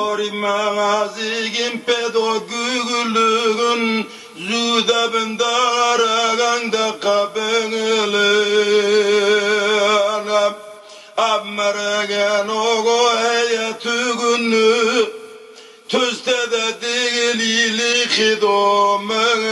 Orimazigin pedagogluğun Züdebin daraganda kabengilin Abmergen ogo heyetügünü Tüste de değil ilik hidomengelin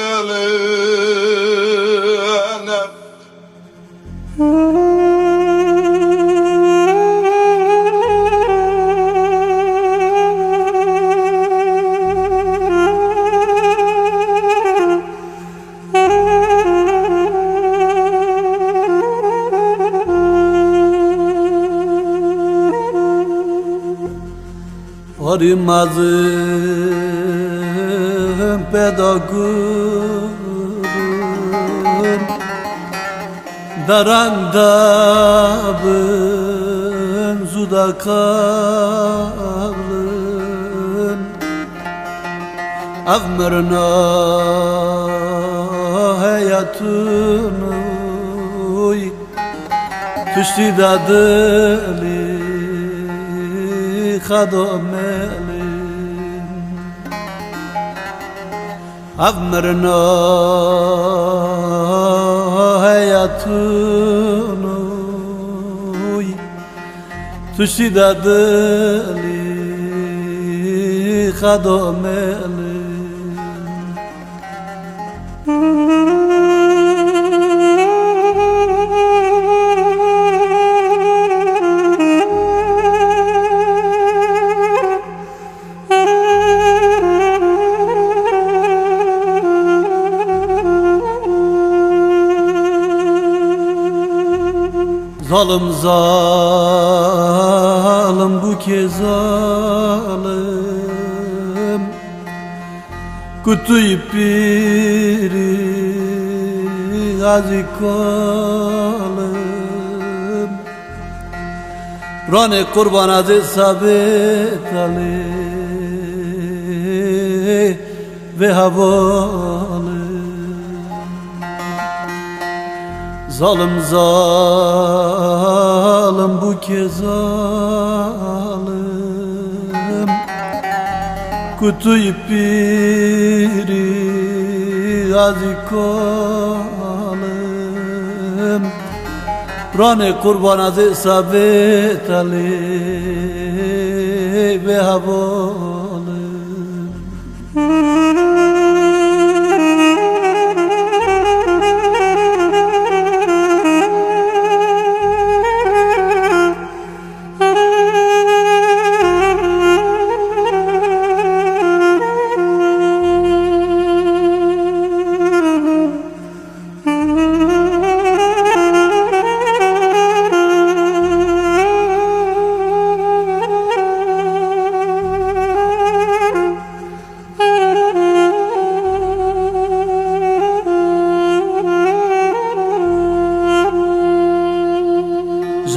varmazım pedagogum. Darandabın zuda kavlın Avmırna hayatın uy Tüştü da Avmırna hayatın uy Tüştü dadili خداملin Zalim zalim bu kez zalim Kutuyu piri gazi kalım Rane kurban aziz sabit ali ve havalı Zalim zalim bu kez zalim. Kutuyu piri gazi kalım. Rane kurban aziz sabit ali ve havalı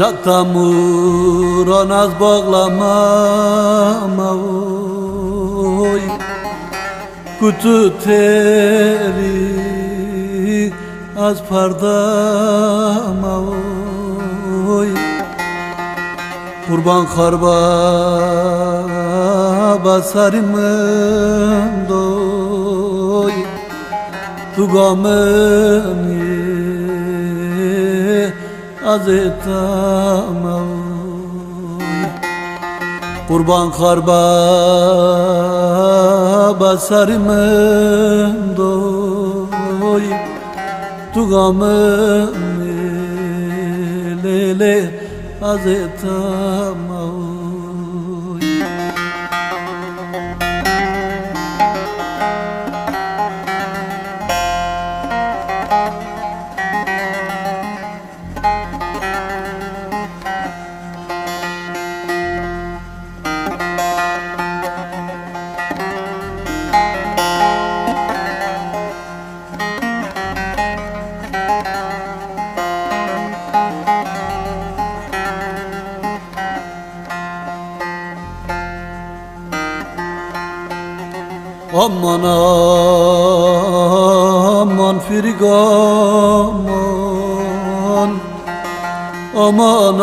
Jatamur naz bağlama oy. Kutu teri az pardama oy. Kurban karba basarımın doy. Tugamın azetama Kurban karba basarımın doy Tugamın lele azetama Aman aman firgaman Aman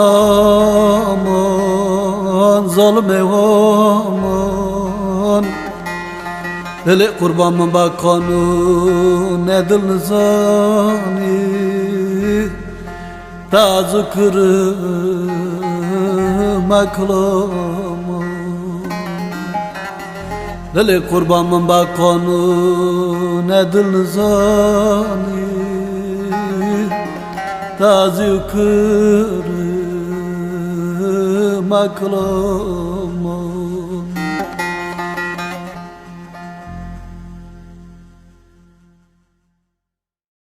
aman zalim ev aman Hele kurbanımın bakanı ne dil nizani Tazı kırıma kılama Hele kurbanımın bakanı ne dil nizani Tazı kırıma kılama